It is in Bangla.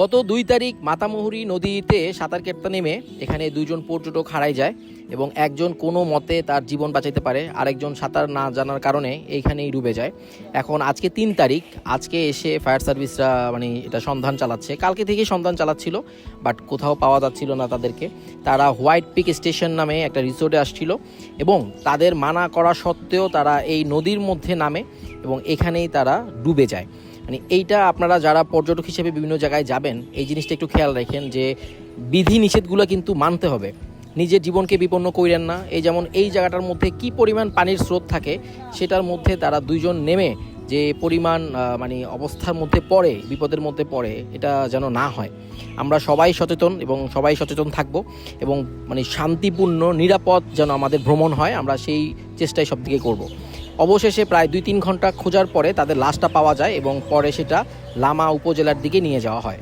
গত দুই তারিখ মাতামুহুরি নদীতে সাঁতার কাটতে নেমে এখানে দুইজন পর্যটক হারাই যায় এবং একজন কোনো মতে তার জীবন বাঁচাইতে পারে, আরেকজন সাঁতার না জানার কারণে এইখানেই ডুবে যায়। এখন আজকে তিন তারিখ, আজকে এসে ফায়ার সার্ভিসরা মানে এটা সন্ধান চালাচ্ছে। কালকে থেকেই সন্ধান চালাচ্ছিল, বাট কোথাও পাওয়া যাচ্ছিল না তাদেরকে। তারা হোয়াইট পিক স্টেশন নামে একটা রিসোর্টে আসছিল এবং তাদের মানা করা সত্ত্বেও তারা এই নদীর মধ্যে নামে এবং এখানেই তারা ডুবে যায়। মানে এইটা আপনারা যারা পর্যটক হিসেবে বিভিন্ন জায়গায় যাবেন, এই জিনিসটা একটু খেয়াল রাখেন যে বিধি নিষেধগুলো কিন্তু মানতে হবে। নিজের জীবনকে বিপন্ন কইরেন না। এই যেমন এই জায়গাটার মধ্যে কি পরিমাণ পানির স্রোত থাকে, সেটার মধ্যে তারা দুইজন নেমে যে পরিমাণ মানে অবস্থার মধ্যে পড়ে, বিপদের মধ্যে পড়ে, এটা যেন না হয়। আমরা সবাই সচেতন এবং সবাই সচেতন থাকব এবং মানে শান্তিপূর্ণ, নিরাপদ যেন আমাদের ভ্রমণ হয়, আমরা সেই চেষ্টাই সব দিকে করব। অবশেষে প্রায় দুই তিন ঘণ্টা খোঁজার পরে তাদের লাশটা পাওয়া যায় এবং পরে সেটা লামা উপজেলার দিকে নিয়ে যাওয়া হয়।